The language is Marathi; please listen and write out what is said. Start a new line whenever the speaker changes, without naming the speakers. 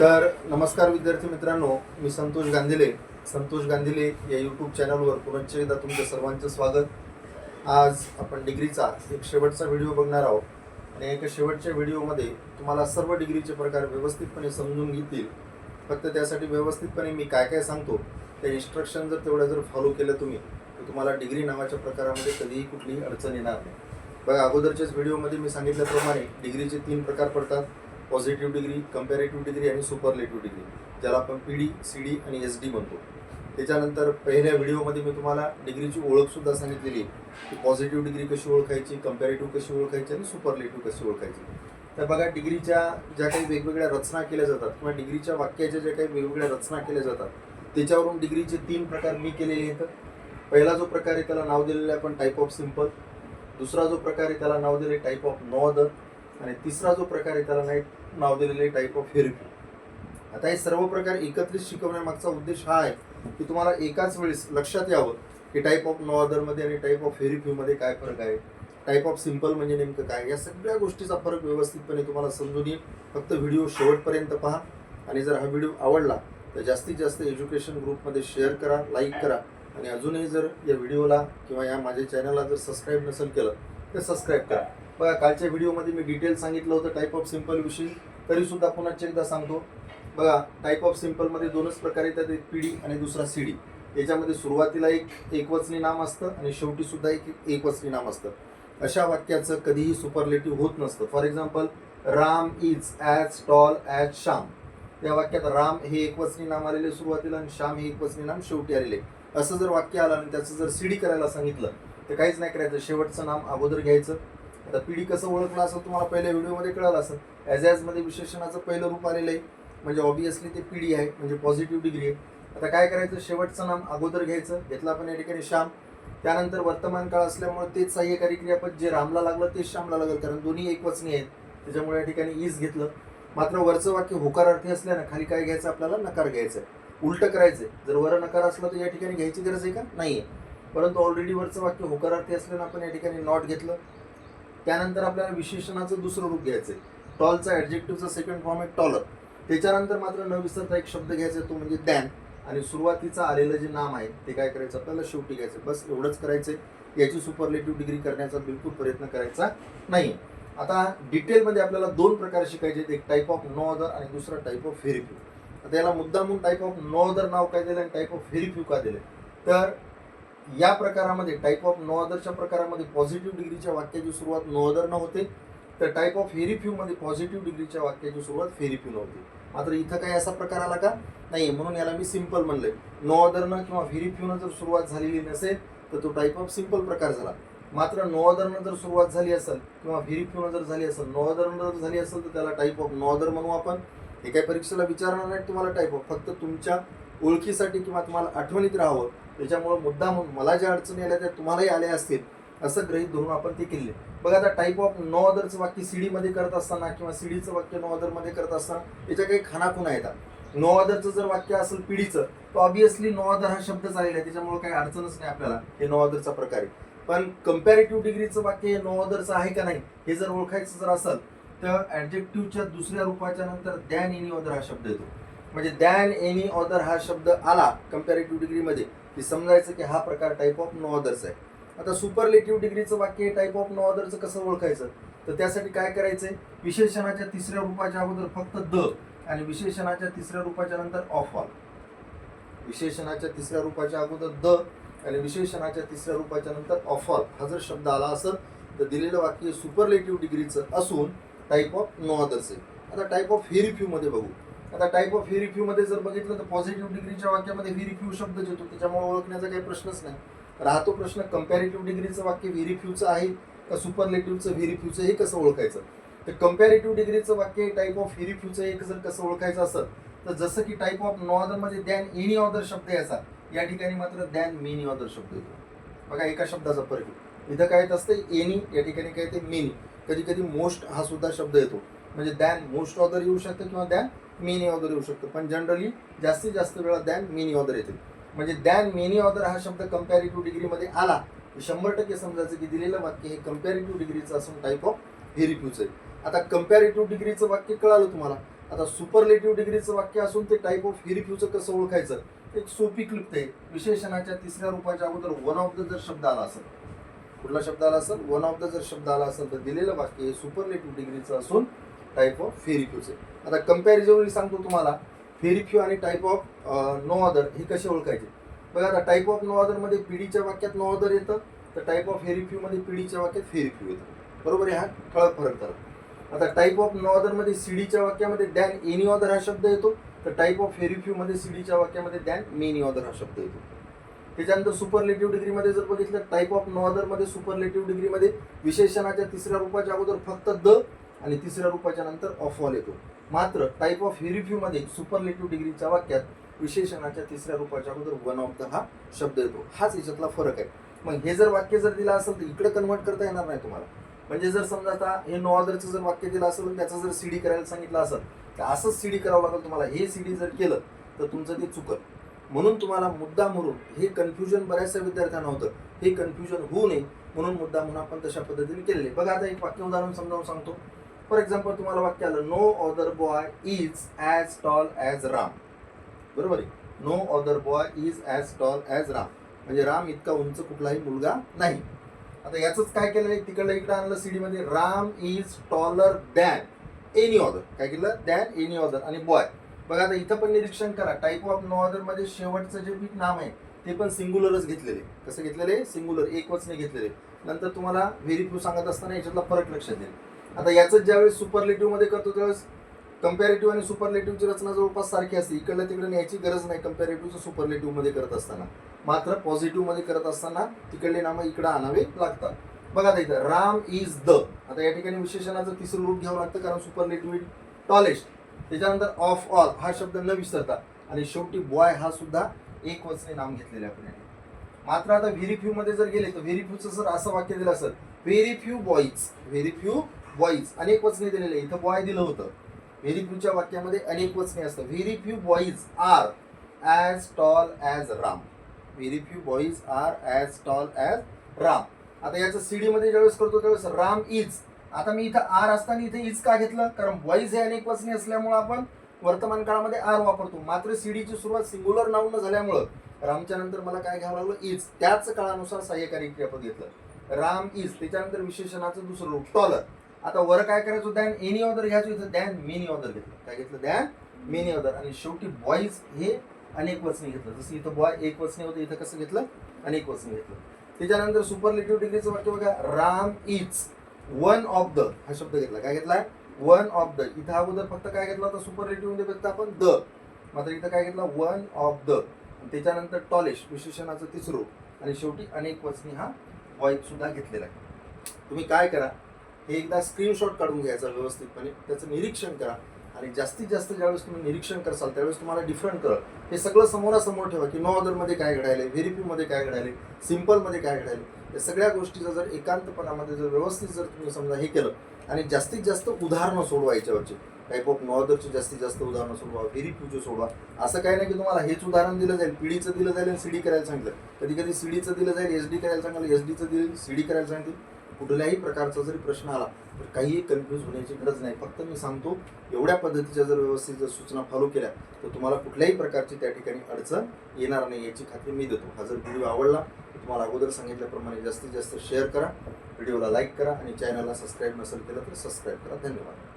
तर नमस्कार विद्यार्थी मित्रांनो मी संतोष गांधीले. संतोष गांधीले या यूट्यूब चॅनलवर पुनश्च एकदा तुमचं सर्वांचं स्वागत. आज आपण डिग्रीचा एक शेवटचा व्हिडिओ बघणार आहोत. आणि एका शेवटच्या व्हिडिओमध्ये तुम्हाला सर्व डिग्रीचे प्रकार व्यवस्थितपणे समजून घेतील. फक्त त्यासाठी व्यवस्थितपणे मी काय काय सांगतो त्या इन्स्ट्रक्शन जर तेवढं जर फॉलो केलं तुम्ही तर तुम्हाला डिग्री नावाच्या प्रकारामध्ये कधीही कुठलीही अडचण येणार नाही. बघा अगोदरच्याच व्हिडिओमध्ये मी सांगितल्याप्रमाणे डिग्रीचे तीन प्रकार पडतात. पॉझिटिव्ह डिग्री कम्पॅरेटिव्ह डिग्री आणि सुपरलेटिव्ह डिग्री ज्याला आपण पी डी सी डी आणि एस डी म्हणतो. त्याच्यानंतर पहिल्या व्हिडिओमध्ये मी तुम्हाला डिग्रीची ओळखसुद्धा सांगितलेली की पॉझिटिव्ह डिग्री कशी ओळखायची कम्पॅरेटिव्ह कशी ओळखायची आणि सुपरलेटिव्ह कशी ओळखायची. तर बघा डिग्रीच्या ज्या काही वेगवेगळ्या रचना केल्या जातात किंवा डिग्रीच्या वाक्याच्या ज्या काही वेगवेगळ्या रचना केल्या जातात त्याच्यावरून डिग्रीचे तीन प्रकार मी केलेले आहेत. पहिला जो प्रकार आहे त्याला नाव दिलेलं आहे आपण टाईप ऑफ सिंपल दुसरा जो प्रकार आहे त्याला नाव दिले टाईप ऑफ नो अदर आणि तिसरा जो प्रकार आहे त्याला नाही नाव दिलेले टाईप ऑफ थेरपी आता हे सर्व प्रकार एकत्रित शिकवण्यामागचा उद्देश हा आहे की तुम्हाला एकाच वेळेस लक्षात यावं की टाईप ऑफ नो अदरमध्ये आणि टाईप ऑफ थेरपीमध्ये काय फरक आहे. टाईप ऑफ सिंपल म्हणजे नेमकं काय? या सगळ्या गोष्टीचा फरक व्यवस्थितपणे तुम्हाला समजून येईल. फक्त व्हिडिओ शेवटपर्यंत पहा आणि जर हा व्हिडिओ आवडला तर जास्तीत जास्त एज्युकेशन ग्रुपमध्ये शेअर करा लाईक करा आणि अजूनही जर या व्हिडिओला किंवा या माझ्या चॅनलला जर सबस्क्राईब नसेल केलं ते सबस्क्राईब करा. बघा कालच्या व्हिडिओमध्ये मी डिटेल सांगितलं होतं टाईप ऑफ सिंपल विषयी. तरीसुद्धा पुन्हा एकदा सांगतो. बघा टाईप ऑफ सिम्पलमध्ये दोनच प्रकार येतात एक पी डी आणि दुसरा सी डी याच्यामध्ये सुरुवातीला एक एकवचनी नाम असतं आणि शेवटी सुद्धा एक एकवचनी नाम असतं. अशा वाक्याचं कधीही सुपरलेटिव्ह होत नसतं. For example Ram is as tall as Shyam या वाक्यात राम हे एकवचनी नाम आलेले सुरुवातीला आणि श्याम हे एकवचनी नाम शेवटी आलेले. असं जर वाक्य आलं आणि त्याचं जर सीडी करायला सांगितलं ते काहीच नाही करायचं. शेवटचं नाम अगोदर घ्यायचं. आता पिढी कसं ओळखलं असं तुम्हाला पहिल्या व्हिडिओमध्ये कळालं असं ॲज ॲजमध्ये विशेषणाचं पहिलं रूप आलेलं आहे. म्हणजे ऑबियसली ते पिढी आहे. म्हणजे पॉझिटिव्ह डिग्री आहे. आता काय करायचं? शेवटचं नाम अगोदर घ्यायचं. घेतलं आपण या ठिकाणी श्याम. त्यानंतर वर्तमान काळ असल्यामुळे तेच सहाय्यकारी क्रियापद जे रामला लागलं तेच श्यामला लागलं. कारण दोन्ही एकवचनी आहेत. त्याच्यामुळे या ठिकाणी इज घेतलं. मात्र वरचं वाक्य होकारार्थी असल्यानं खाली काय घ्यायचं? आपल्याला नकार घ्यायचं करायचं आहे. जर वर नकार असला तर या ठिकाणी घ्यायची गरज आहे का? नाही आहे परंतु ऑलरेडी वरचं वाक्य होकारार्थी असल्यानं आपण या ठिकाणी नॉट घेतलं. त्यानंतर आपल्याला विशेषणाचं दुसरं रूप घ्यायचं आहे टॉलचा ॲडजेक्टिव्हचा सेकंड फॉर्म आहे टॉलर त्याच्यानंतर मात्र न विसरता एक शब्द घ्यायचा तो म्हणजे दॅन आणि सुरुवातीचं आलेलं जे नाम आहे ते काय करायचं? आपल्याला शेवटी घ्यायचं बस एवढंच करायचं याची सुपरलेटिव्ह डिग्री करण्याचा बिलकुल प्रयत्न करायचा नाही आता डिटेलमध्ये आपल्याला दोन प्रकार शिकायचे आहेत. एक टाईप ऑफ नो अदर आणि दुसरा टाईप ऑफ व्हेरिफ्यू आता याला मुद्दामून टाईप ऑफ नो अदर नाव काय दिलं आणि टाईप ऑफ व्हेरिफ्यू का दिलं तर या प्रकारामध्ये टाईप ऑफ नो अदरच्या प्रकारामध्ये पॉझिटिव्ह डिग्रीच्या वाक्याची सुरुवात नो अदरनं होते. तर टाईप ऑफ हेरिफ्यूमध्ये पॉझिटिव्ह डिग्रीच्या वाक्याची सुरुवात फेरिफ्यून होती होते. मात्र इथं काही असा प्रकार आला का? नाही म्हणून याला मी सिंपल म्हणलंय. नो अदरनं किंवा व्हेरिफ्यूनं जर सुरुवात झालेली नसेल तर तो टाईप ऑफ सिंपल प्रकार झाला. मात्र नो अदरनं जर सुरुवात झाली असेल किंवा व्हेरिफ्यूनं जर झाली असेल नो अदरनं जर झाली असेल तर त्याला टाईप ऑफ नो अदर म्हणू आपण. हे काही परीक्षेला विचारणार नाही तुम्हाला टाईप ऑफ फक्त तुमच्या ओळखीसाठी किंवा तुम्हाला आठवणीत राहावं. त्याच्यामुळे मुद्दा मला ज्या अडचणी आल्या त्या तुम्हालाही आल्या असतील असं गृहीत धरून आपण ते केले. बघा आता टाईप ऑफ नो अदरचं वाक्य सीडीमध्ये करत असताना किंवा सीडीचं वाक्य नो अदरमध्ये करत असताना याच्या काही खानाखुणा येतात नो अदरचं जर वाक्य असेल पिढीचं तर ऑब्विसली नो अदर हा शब्द चालेला आहे. त्याच्यामुळे काही अडचणच नाही आपल्याला हे नो अदरचा प्रकार आहे. पण कम्पॅरेटिव्ह डिग्रीचं वाक्य हे नो अदरचं आहे का नाही हे जर ओळखायचं जर असेल तर ॲडजेक्टिव्हच्या दुसऱ्या रूपाच्या नंतर दॅन एनी ऑदर हा शब्द येतो. म्हणजे दॅन एनी ऑदर हा शब्द आला कम्पॅरेटिव्ह डिग्रीमध्ये की समजायचं की हा प्रकार टाईप ऑफ नो अदर्स आहे. आता सुपरलेटिव्ह डिग्रीचं वाक्य टाईप ऑफ नो अदरचं कसं ओळखायचं? तर त्यासाठी काय करायचंय? विशेषणाच्या तिसऱ्या रूपाच्या अगोदर फक्त द आणि विशेषणाच्या तिसऱ्या रूपाच्या नंतर ऑफ ऑल विशेषणाच्या तिसऱ्या रूपाच्या अगोदर द आणि विशेषणाच्या तिसऱ्या रूपाच्या नंतर ऑफ ऑल हा जर शब्द आला असेल तर दिलेलं वाक्य सुपरलेटिव्ह डिग्रीचं असून टाईप ऑफ नो अदर्स आहे. आता टाईप ऑफ व्हेरिफ्यू मध्ये बघू. आता टाईप ऑफ व्हेरिफ्यू मध्ये जर बघितलं तर पॉझिटिव्ह डिग्रीच्या वाक्यामध्ये व्हेरिफ्यू शब्द येतो त्याच्यामुळे ओळखण्याचा काही प्रश्नच नाही. राहतो प्रश्न कम्पॅरेटिव्ह डिग्रीचं वाक्य व्हेरिफ्यूचं आहे का सुपरलेटिव्हचं व्हेरिफ्यूचं हे कसं ओळखायचं? तर कम्पॅरेटिव्ह डिग्रीचं वाक्य टाईप ऑफ व्हेरिफ्यूचं एक जर कसं ओळखायचं असेल तर जसं की टाईप ऑफ नो अदरमध्ये दॅन एनी ऑदर शब्द याचा या ठिकाणी मात्र दॅन मेनी ऑदर शब्द येतो. बघा एका शब्दाचा फरक इथं काय येत असतं एनी या ठिकाणी काय येते मेनी कधी कधी मोस्ट हा सुद्धा शब्द येतो. म्हणजे दॅन मोस्ट ऑदर येऊ शकतं किंवा दॅन मेनी ऑदर येऊ शकतो. पण जनरली जास्तीत जास्त वेळा दॅन मेनी ऑदर येते. म्हणजे दॅन मेनी ऑदर हा शब्द कम्पॅरेटिव्ह डिग्रीमध्ये आला शंभर टक्के समजायचं की दिलेलं वाक्य हे कम्पॅरेटिव्ह डिग्रीचं असून टाईप ऑफ व्हेरिफ्यूज आहे. आता कम्पॅरेटिव्ह डिग्रीचं वाक्य कळालं तुम्हाला? आता सुपरलेटिव्ह डिग्रीचं वाक्य असून ते टाईप ऑफ व्हेरिफ्यूचं कसं ओळखायचं? एक सोपी क्लिप्त आहे. विशेषणाच्या तिसऱ्या रूपाच्या अगोदर वन ऑफ द जर शब्द आला असेल कुठला शब्द आला असेल? वन ऑफ द जर शब्द आला असेल तर दिलेलं वाक्य हे सुपरलेटिव्ह डिग्रीचं असून टाईप ऑफ व्हेरिफ्यूचं आता कंपॅरिझन सांगतो तुम्हाला फेरिफ्यू आणि टाईप ऑफ नो अदर हे कसे ओळखायचे? बघा आता टाईप ऑफ नो अदरमध्ये पिढीच्या वाक्यात नो अदर येतं तर टाईप ऑफ हेरिफ्यूमध्ये पिढीच्या वाक्यात फेरिफ्यू येतं. बरोबर आहे हा? ठळक फरक तर. आता टाईप ऑफ नो अदरमध्ये सीडीच्या वाक्यामध्ये दॅन एनी ऑदर हा शब्द येतो तर टाईप ऑफ हेरिफ्यूमध्ये सीडीच्या वाक्यामध्ये दॅन मेनी ऑदर हा शब्द येतो. त्याच्यानंतर सुपरलेटिव्ह डिग्रीमध्ये जर बघितलं टाईप ऑफ नो अदरमध्ये सुपरलेटिव्ह डिग्रीमध्ये विशेषणाच्या तिसऱ्या रूपाच्या अगोदर फक्त द आणि तिसऱ्या रूपाच्या नंतर ऑफ ऑल येतो. मात्र टाईप ऑफ हेरिफ्यूमध्ये सुपरलेटिव्ह डिग्रीच्या वाक्यात विशेषणाच्या तिसऱ्या रूपाच्या अगोदर वन ऑफ द हा शब्द येतो. हाच याच्यातला फरक आहे. मग हे जर वाक्य जर दिलं असेल तर इकडे कन्वर्ट करता येणार नाही तुम्हाला. म्हणजे जर समजा आता हे नो ऑर्डरचं जर वाक्य दिलं असेल तर त्याचं जर सीडी करायला सांगितलं असेल तर असंच सीडी करावं लागेल तुम्हाला. हे सीडी जर केलं तर तुमचं ते चुकल. म्हणून तुम्हाला मुद्दा म्हणून हे कन्फ्युजन बऱ्याचशा विद्यार्थ्यांना होतं. हे कन्फ्युजन होऊ नये म्हणून मुद्दा म्हणून आपण तशा पद्धतीने केलेले. बघा आता एक वाक्य उदाहरण समजावून सांगतो. फॉर एक्झाम्पल तुम्हाला वाक्य आलं no other boy is as tall as Ram बरोबर आहे? No other boy is as tall as Ram म्हणजे राम इतका उंच कुठलाही मुलगा नाही. आता याचंच काय केलं तिकडलं इकडं आणलं सीडीमध्ये Ram is taller than any other काय केलं? दॅन एनी ऑदर आणि बॉय बघा आता इथं पण निरीक्षण करा. टाईप ऑफ नो ऑदरमध्ये शेवटचं जे पीक नाम आहे ते पण सिंग्युलरच घेतलेले. कसं घेतलेले? सिंग्युलर एक वचने घेतलेले. नंतर तुम्हाला व्हेरिफ्यू सांगत असताना याच्यातला फरक लक्षात येईल. आता याचं ज्यावेळेस सुपरलेटिव्हमध्ये करतो त्यावेळेस कम्पॅरेटिव्ह आणि सुपरलेटिव्हची रचना जवळपास सारखी असते. इकडल्या तिकडे न्यायची गरज नाही कम्पॅरेटिव्हचं सुपरलेटिव्हमध्ये करत असताना. मात्र पॉझिटिव्हमध्ये करत असताना तिकडले नामं इकडे आणावे लागतात. बघा आता इथं राम इज द आता या ठिकाणी विशेषणाचं तिसरं रूप घ्यावं लागतं कारण सुपरलेटिव्ह टॉलेस्ट त्याच्यानंतर ऑफ ऑल हा शब्द न विसरता. आणि शेवटी बॉय हा सुद्धा एक वचने नाम घेतलेले आपण मात्र आता व्हेरी मध्ये जर गेले तर व्हेरी फ्यूचं जर असं वाक्य दिलं असेल very few boys very few boys अनेक वचने दिलेले इथं बॉय दिलं होतं. व्हेरी फ्यूच्या वाक्यामध्ये अनेक वचने असतं very few boys are as tall as Ram very few boys are as tall as Ram आता याचं सी डीमध्ये ज्यावेळेस करतो त्यावेळेस राम इज आता मी इथं आर असताना इथे इज का घेतलं? कारण बॉईज हे अनेक वचने असल्यामुळे आपण वर्तमान काळामध्ये आर वापरतो. मात्र सीडीची सुरुवात सिंग्युलर नाऊन झाल्यामुळं रामच्या नंतर मला काय घ्यावं लागलं? इज त्याच काळानुसार सहाय्यकारी क्रियापद घेतलं. राम इज त्याच्यानंतर विशेषणाचं दुसरं रूप. टॉलर आता वर काय करायचं दॅन एनी ऑर्डर घ्यायचो इथं दॅन मेनी ऑर्डर घेतलं. काय घेतलं? दॅन मेनी ऑर्डर आणि शेवटी बॉईज हे अनेक वचने घेतलं. जसं इथं बॉय एक वचने होतं इथं कसं घेतलं? अनेक वचने घेतलं. त्याच्यानंतर सुपरलेटिव्ह डिग्रीचं वाक्य बघा. Ram is one of the हा शब्द घेतला. काय घेतला? वन ऑफ द इथं अगोदर फक्त काय घेतला होता? सुपरलेटिव्हमध्ये फक्त आपण द मात्र इथं काय घेतला? वन ऑफ द त्याच्यानंतर टॉलेश विशेषणाचं तिसरो. आणि शेवटी अनेक वचनी हा बॉईज सुद्धा घेतलेला आहे. तुम्ही काय करा? हे एकदा स्क्रीनशॉट काढून घ्यायचा व्यवस्थितपणे. त्याचं निरीक्षण करा. आणि जास्तीत जास्त ज्यावेळेस तुम्ही निरीक्षण करसाल त्यावेळेस तुम्हाला डिफरंट करा हे सगळं समोरासमोर ठेवा की नो मध्ये काय घडायले व्हेरिफ्यू काय घडायले सिम्पलमध्ये काय घडायले या सगळ्या गोष्टीचं जर एकांतपणामध्ये जर व्यवस्थित जर तुम्ही समजा हे केलं आणि जास्तीत जास्त उदाहरणं सोडवा याच्यावरची. टाईप ऑफ नॉर्दरची जास्तीत जास्त उदाहरणं सोडवा व्हेरिफ्यूचे सोडवा. असं काही नाही की तुम्हाला हेच उदाहरण दिलं जाईल पिढीचं दिलं जाईल आणि सीडी करायला सांगितलं. कधी कधी सीडीचं दिलं जाईल एस डी करायला सांगाल एस डीचं दिलं सी डी करायला सांगतील कुठल्याही प्रकारचा जरी प्रश्न आला तर काहीही कन्फ्यूज होण्याची गरज नाही. फक्त मी सांगतो एवढ्या पद्धतीच्या जर व्यवस्थित जर सूचना फॉलो केल्या तर तुम्हाला कुठल्याही प्रकारची त्या ठिकाणी अडचण येणार नाही याची खात्री मी देतो. हा जर व्हिडिओ आवडला तर तुम्हाला अगोदर सांगितल्याप्रमाणे जास्तीत जास्त शेअर करा व्हिडिओला लाईक करा आणि चॅनलला सबस्क्राईब नसेल केलं तर सबस्क्राईब करा. धन्यवाद.